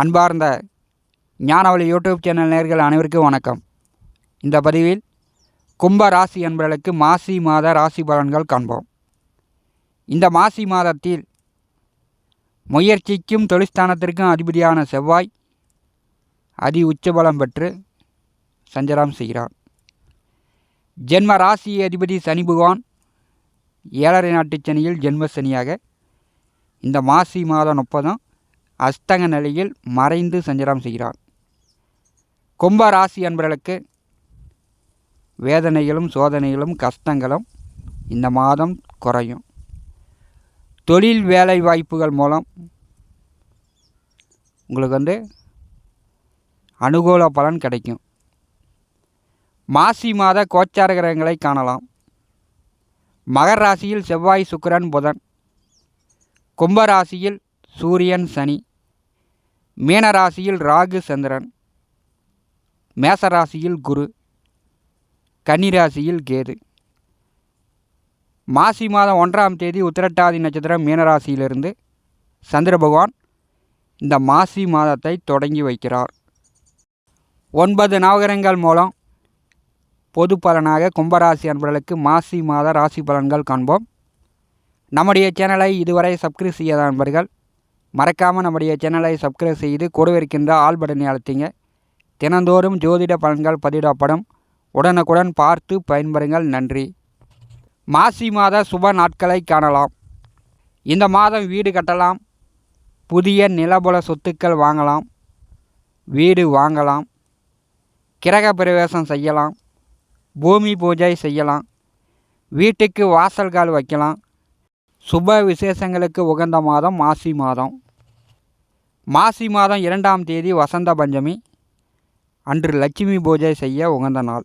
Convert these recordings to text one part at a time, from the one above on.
அன்பார்ந்த ஞானவழி YouTube channel நேர்கள் அனைவருக்கும் வணக்கம். இந்த பதிவில் கும்ப ராசி என்பவர்களுக்கு மாசி மாத ராசி பலன்கள் காண்போம். இந்த மாசி மாதத்தில் முயற்சிக்கும் தொழிற்ஸ்தானத்திற்கும் அதிபதியான செவ்வாய் அதி உச்சபலம் பெற்று சஞ்சலம் செய்கிறார். ஜென்ம ராசி அதிபதி சனி பகவான் ஏழரை நாட்டு சனியில் ஜென்ம சனியாக இந்த மாசி மாதம் முப்பதும் அஸ்தங்க நிலையில் மறைந்து சஞ்சாரம் செய்கிறார். கும்ப ராசி என்பவர்களுக்கு வேதனைகளும் சோதனைகளும் கஷ்டங்களும் இந்த மாதம் குறையும். தொழில் வேலை வாய்ப்புகள் மூலம் உங்களுக்கு வந்து அனுகூல பலன் கிடைக்கும். மாசி மாத கோச்சார கிரகங்களை காணலாம். மகர ராசியில் செவ்வாய் சுக்கிரன் புதன். கும்பராசியில் சூரியன் சனி. மீனராசியில் ராகு சந்திரன் மேசராசியில் குரு கன்னிராசியில் கேது. மாசி மாதம் ஒன்றாம் தேதி உத்திரட்டாதி நட்சத்திரம் மீனராசியிலிருந்து சந்திர பகவான் இந்த மாசி மாதத்தை தொடங்கி வைக்கிறார். ஒன்பது நவகரங்கள் மூலம் பொது பலனாக கும்பராசி அன்பர்களுக்கு மாசி மாத ராசி பலன்கள் காண்போம். நம்முடைய சேனலை இதுவரை சப்ஸ்கிரைப் செய்யாத நண்பர்கள் மறக்காமல் நம்முடைய சேனலை சப்ஸ்கிரைப் செய்து கொடுவிருக்கின்ற இருக்கின்ற ஆல் பட்டனை அழுத்திங்க தினந்தோறும் ஜோதிட பலன்கள் பதிவிடப்படும். உடனுக்குடன் பார்த்து பயன்பெறுங்கள். நன்றி. மாசி மாத சுப நாட்களை காணலாம். இந்த மாதம் வீடு கட்டலாம். புதிய நிலபுல சொத்துக்கள் வாங்கலாம். வீடு வாங்கலாம். கிரக பிரவேசம் செய்யலாம். பூமி பூஜை செய்யலாம். வீட்டுக்கு வாசல்கால் வைக்கலாம். சுப விசேஷங்களுக்கு உகந்த மாதம் மாசி மாதம். மாசி மாதம் இரண்டாம் தேதி வசந்த பஞ்சமி அன்று லட்சுமி பூஜை செய்ய உகந்த நாள்.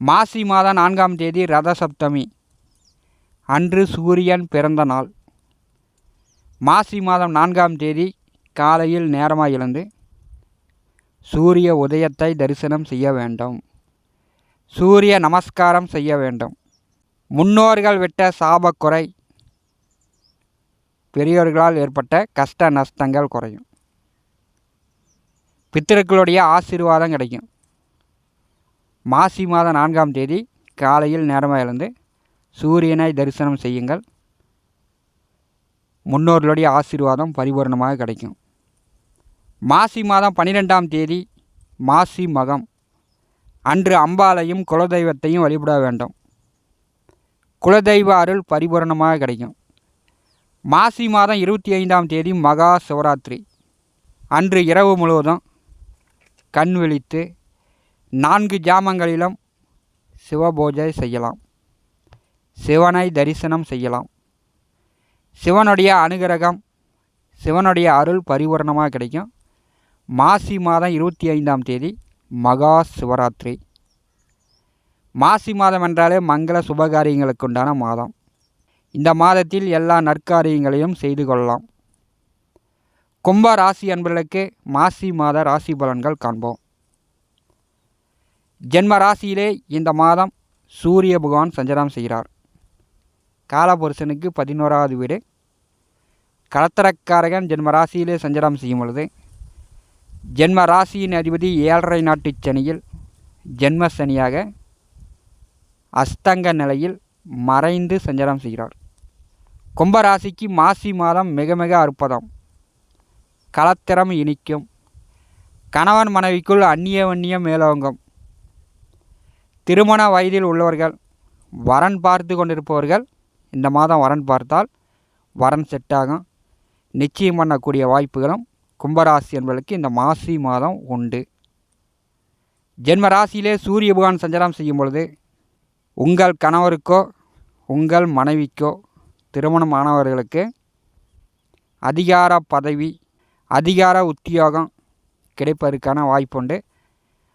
மாசி மாதம் நான்காம் தேதி ரத சப்தமி அன்று சூரியன் பிறந்த நாள். மாசி மாதம் நான்காம் தேதி காலையில் நேரமாக எழுந்து சூரிய உதயத்தை தரிசனம் செய்ய வேண்டும். சூரிய நமஸ்காரம் செய்ய வேண்டும். முன்னோர்கள் விட்ட சாபக்குறை பெரியோர்களால் ஏற்பட்ட கஷ்ட நஷ்டங்கள் குறையும். பித்திருக்களுடைய ஆசீர்வாதம் கிடைக்கும். மாசி மாதம் நான்காம் தேதி காலையில் நேரமாக எழுந்து சூரியனை தரிசனம் செய்யுங்கள். முன்னோர்களுடைய ஆசீர்வாதம் பரிபூர்ணமாக கிடைக்கும். மாசி மாதம் பன்னிரெண்டாம் தேதி மாசி மகம். அன்று அம்பாலையும் குலதெய்வத்தையும் வழிபட வேண்டும். குலதெய்வ அருள் பரிபூரணமாக கிடைக்கும். மாசி மாதம் இருபத்தி ஐந்தாம் தேதி மகா சிவராத்திரி. அன்று இரவு முழுவதும் கண் விழித்து நான்கு ஜாமங்களிலும் சிவபூஜை செய்யலாம். சிவனை தரிசனம் செய்யலாம். சிவனுடைய அனுகிரகம் சிவனுடைய அருள் பரிபூரணமாக கிடைக்கும். மாசி மாதம் இருபத்தி ஐந்தாம் தேதி மகா சிவராத்திரி. மாசி மாதம் என்றாலே மங்கள சுபகாரியங்களுக்கு உண்டான மாதம். இந்த மாதத்தில் எல்லா நற்காரியங்களையும் செய்து கொள்ளலாம். கும்ப ராசி அன்பர்களுக்கு மாசி மாத ராசி பலன்கள் காண்போம். ஜென்ம ராசியிலே இந்த மாதம் சூரிய பகவான் சஞ்சாரம் செய்கிறார். காலபுருஷனுக்கு பதினோராவது வீடு. கலத்தரக்காரகன் ஜென்ம ராசியிலே சஞ்சாரம் செய்யும் பொழுது ஜென்ம ராசியின் அதிபதி ஏழரை நாட்டு சனியில் ஜென்ம சனியாக அஸ்தங்க நிலையில் மறைந்து சஞ்சாரம் செய்கிறார். கும்பராசிக்கு மாசி மாதம் மிக மிக அற்புதம். கலத்திரம் இனிக்கும். கணவன் மனைவிக்குள் அந்நிய வன்னியம் மேலோங்கும். திருமண வயதில் உள்ளவர்கள் வரன் பார்த்து கொண்டிருப்பவர்கள் இந்த மாதம் வரன் பார்த்தால் வரன் செட் ஆகும் நிச்சயம் பண்ணக்கூடிய வாய்ப்புகளும் கும்பராசி என்பதற்கு இந்த மாசி மாதம் உண்டு. ஜென்ம ராசியிலே சூரிய பகவான் சஞ்சாரம் செய்யும் பொழுது உங்கள் கணவருக்கோ உங்கள் மனைவிக்கோ திருமணமானவர்களுக்கு அதிகார பதவி அதிகார உத்தியோகம் கிடைப்பதற்கான வாய்ப்புண்டு.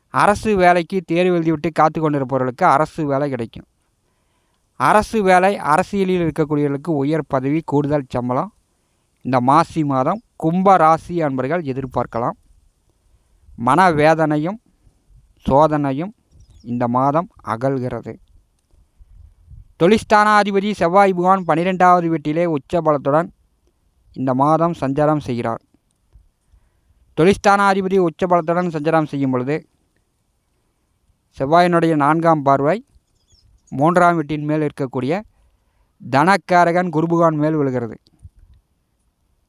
அரசு வேலைக்கு தேர்வு எழுதிவிட்டு காத்து கொண்டிருப்பவர்களுக்கு அரசு வேலை கிடைக்கும். அரசு வேலை அரசியலில் இருக்கக்கூடியவர்களுக்கு உயர் பதவி கூடுதல் சம்பளம். இந்த மாசி மாதம் கும்ப ராசி அன்பர்கள் எதிர்பார்க்கலாம். மனவேதனையும் சோதனையும் இந்த மாதம் அகல்கிறது. தொழிஸ்தானாதிபதி செவ்வாய் புகான் பன்னிரெண்டாவது வீட்டிலே உச்ச பலத்துடன் இந்த மாதம் சஞ்சாரம் செய்கிறார். தொழிஸ்தானாதிபதி உச்சபலத்துடன் சஞ்சாரம் செய்யும் பொழுது செவ்வாயினுடைய நான்காம் பார்வை மூன்றாம் வீட்டின் மேல் இருக்கக்கூடிய தனக்காரகன் குருபுகான் மேல் விழுகிறது.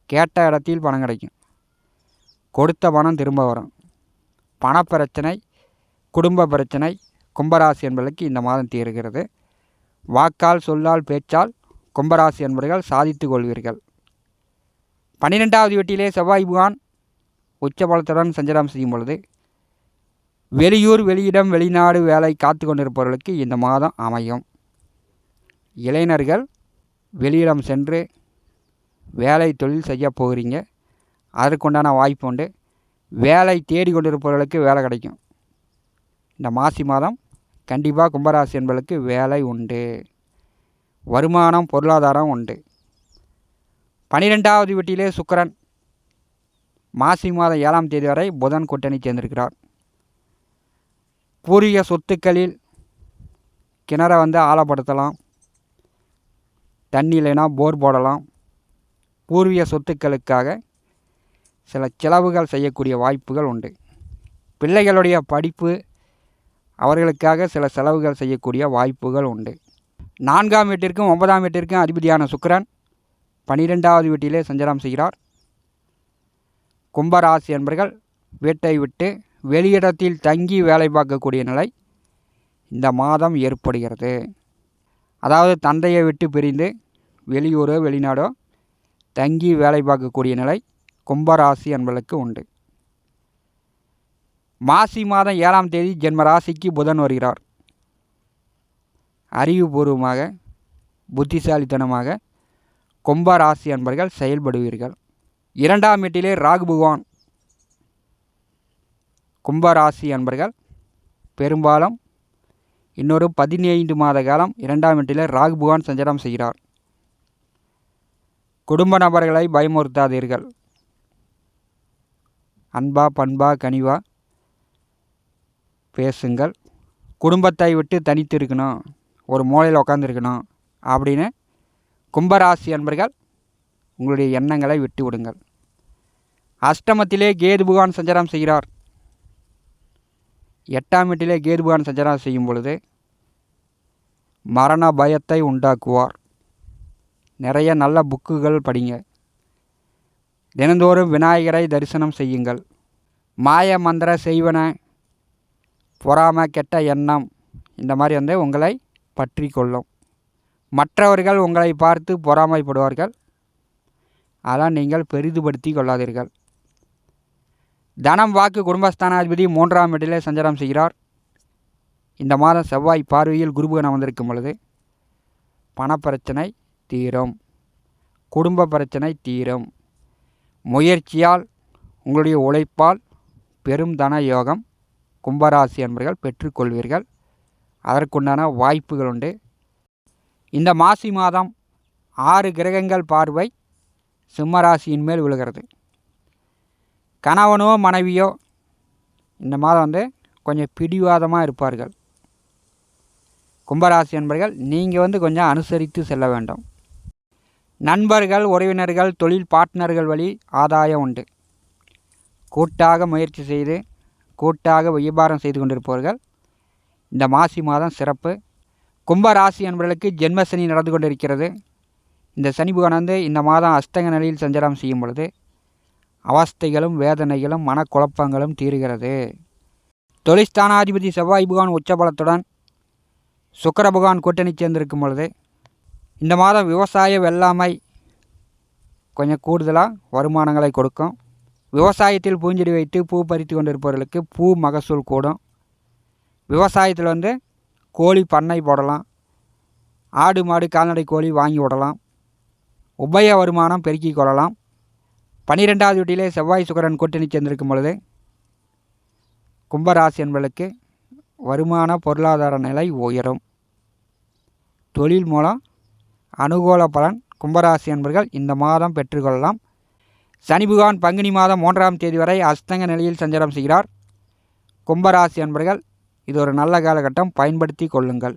கேட்ட இடத்தில் பணம் கிடைக்கும். கொடுத்த பணம் திரும்ப வரும். பணப்பிரச்சனை குடும்ப பிரச்சனை கும்பராசி என்பதற்கு இந்த மாதம் தீருகிறது. வாக்கால் சொல்லால் பேச்சால் கும்பராசி என்பவர்கள் சாதித்து கொள்வீர்கள். பன்னிரெண்டாவது வீட்டிலே செவ்வாய் புகான் உச்சபலத்துடன் சஞ்சாரம் செய்யும் பொழுது வெளியூர் வெளியிடம் வெளிநாடு வேலை காத்து கொண்டிருப்பவர்களுக்கு இந்த மாதம் அமையும். இளைஞர்கள் வெளியிடம் சென்று வேலை தொழில் செய்ய போகிறீங்க. அதற்குண்டான வாய்ப்பு உண்டு. வேலை தேடி கொண்டிருப்பவர்களுக்கு வேலை கிடைக்கும். இந்த மாசி மாதம் கண்டிப்பாக கும்பராசி என்பவர்களுக்கு வேலை உண்டு. வருமானம் பொருளாதாரம் உண்டு. பனிரெண்டாவது வீட்டிலே சுக்கரன். மாசி மாதம் ஏழாம் தேதி வரை புதன் கூட்டணி சேர்ந்திருக்கிறார். பூர்வீக சொத்துக்களில் கிணறை வந்து ஆழப்படுத்தலாம். தண்ணி இல்லைன்னா போர் போடலாம். பூர்வீக சொத்துக்களுக்காக சில செலவுகள் செய்யக்கூடிய வாய்ப்புகள் உண்டு. பிள்ளைகளுடைய படிப்பு அவர்களுக்காக சில செலவுகள் செய்யக்கூடிய வாய்ப்புகள் உண்டு. நான்காம் வீட்டிற்கும் ஒன்பதாம் வீட்டிற்கும் அதிபதியான சுக்கரன் பனிரெண்டாவது வீட்டிலே சஞ்சலம் செய்கிறார். கும்பராசி என்பர்கள் வீட்டை விட்டு வெளியிடத்தில் தங்கி வேலை பார்க்கக்கூடிய நிலை இந்த மாதம் ஏற்படுகிறது. அதாவது தந்தையை விட்டு பிரிந்து வெளியூரோ வெளிநாடோ தங்கி வேலை பார்க்கக்கூடிய நிலை கும்பராசி என்பதற்கு உண்டு. மாசி மாதம் ஏழாம் தேதி ஜென்ம ராசிக்கு புதன் வருகிறார். அறிவுபூர்வமாக புத்திசாலித்தனமாக கும்பராசி என்பர்கள் செயல்படுவீர்கள். இரண்டாம் வீட்டிலே ராகு பகவான். கும்பராசி அன்பர்கள் பெரும்பாலும் இன்னொரு பதினைந்து மாத காலம் இரண்டாம் வீட்டில் ராகு பகவான் சஞ்சாரம் செய்கிறார். குடும்ப நபர்களை பயமுறுத்தாதீர்கள். அன்பா பண்பா கனிவா பேசுங்கள். குடும்பத்தை விட்டு தனித்து இருக்கணும் ஒரு மூலையில் உட்காந்துருக்கணும் அப்படின்னு கும்பராசி அன்பர்கள் உங்களுடைய எண்ணங்களை விட்டு விடுங்கள் அஷ்டமத்திலே கேதுபகான் சஞ்சாரம் செய்கிறார். எட்டாம் வீட்டிலே கேதுபகான் சஞ்சாரம் செய்யும் பொழுது மரண பயத்தை உண்டாக்குவார். நிறைய நல்ல புக்குகள் படிங்க. தினந்தோறும் விநாயகரை தரிசனம் செய்யுங்கள். மாய மந்திர செய்வன பொறாம கெட்ட எண்ணம் இந்த மாதிரி வந்து உங்களை பற்றி கொள்ளும் மற்றவர்கள் உங்களை பார்த்து பொறாமைப்படுவார்கள். அதெல்லாம் நீங்கள் பெரிதுபடுத்தி கொள்ளாதீர்கள். தனம் வாக்கு குடும்பஸ்தானாதிபதி மூன்றாம் இடத்திலே சஞ்சாரம் செய்கிறார். இந்த மாதம் செவ்வாய் பார்வையில் குருபுகன் வந்திருக்கும் பொழுது பணப்பிரச்சனை தீரும். குடும்ப பிரச்சனை தீரும். முயற்சியால் உங்களுடைய உழைப்பால் பெரும் தன யோகம் கும்பராசி என்பர்கள் பெற்றுக்கொள்வீர்கள் அதற்குண்டான வாய்ப்புகள் உண்டு. இந்த மாசி மாதம் ஆறு கிரகங்கள் பார்வை சிம்மராசியின் மேல் விழுகிறது. கணவனோ மனைவியோ இந்த மாதம் வந்து கொஞ்சம் பிடிவாதமாக இருப்பார்கள். கும்பராசி என்பர்கள் நீங்கள் வந்து கொஞ்சம் அனுசரித்து செல்ல வேண்டும். நண்பர்கள் உறவினர்கள் தொழில் பார்ட்னர்கள் வழி ஆதாயம் உண்டு. கூட்டாக முயற்சி செய்து கூட்டாக வியாபாரம் செய்து கொண்டிருப்பவர்கள். இந்த மாசி மாதம் சிறப்பு. கும்பராசி நண்பர்களுக்கு என்பவர்களுக்கு ஜென்மசனி நடந்து கொண்டிருக்கிறது. இந்த சனி புகன் வந்து இந்த மாதம் அஸ்தங்க நிலையில் சஞ்சாரம் செய்யும் பொழுது அவஸ்தைகளும் வேதனைகளும் மனக்குழப்பங்களும் தீருகிறது. தொழிற்ஸ்தானாதிபதி செவ்வாய் புகான் உச்சபலத்துடன் சுக்கர புகான் கூட்டணி சேர்ந்திருக்கும் பொழுது இந்த மாதம் விவசாய வெள்ளாமை கொஞ்சம் கூடுதலாக வருமானங்களை கொடுக்கும். விவசாயத்தில் பூஞ்செடி வைத்து பூ பறித்து கொண்டிருப்பவர்களுக்கு பூ மகசூல் கூடும். விவசாயத்தில் வந்து கோழி பண்ணை போடலாம். ஆடு மாடு கால்நடை கோழி வாங்கி விடலாம். உபய வருமானம் பெருக்கிக் கொள்ளலாம். பன்னிரெண்டாவது வீட்டிலே செவ்வாய் சுக்கரன் கூட்டணி சேர்ந்திருக்கும் பொழுது கும்பராசி என்பவர்களுக்கு வருமான பொருளாதார நிலை உயரும். தொழில் மூலம் அனுகூல பலன் கும்பராசி என்பர்கள் இந்த மாதம் பெற்றுக்கொள்ளலாம் சனி பங்குனி மாதம் மூன்றாம் தேதி வரை அஸ்தங்க நிலையில் சஞ்சாரம் செய்கிறார். கும்பராசி என்பர்கள் இது ஒரு நல்ல காலகட்டம் பயன்படுத்தி கொள்ளுங்கள்.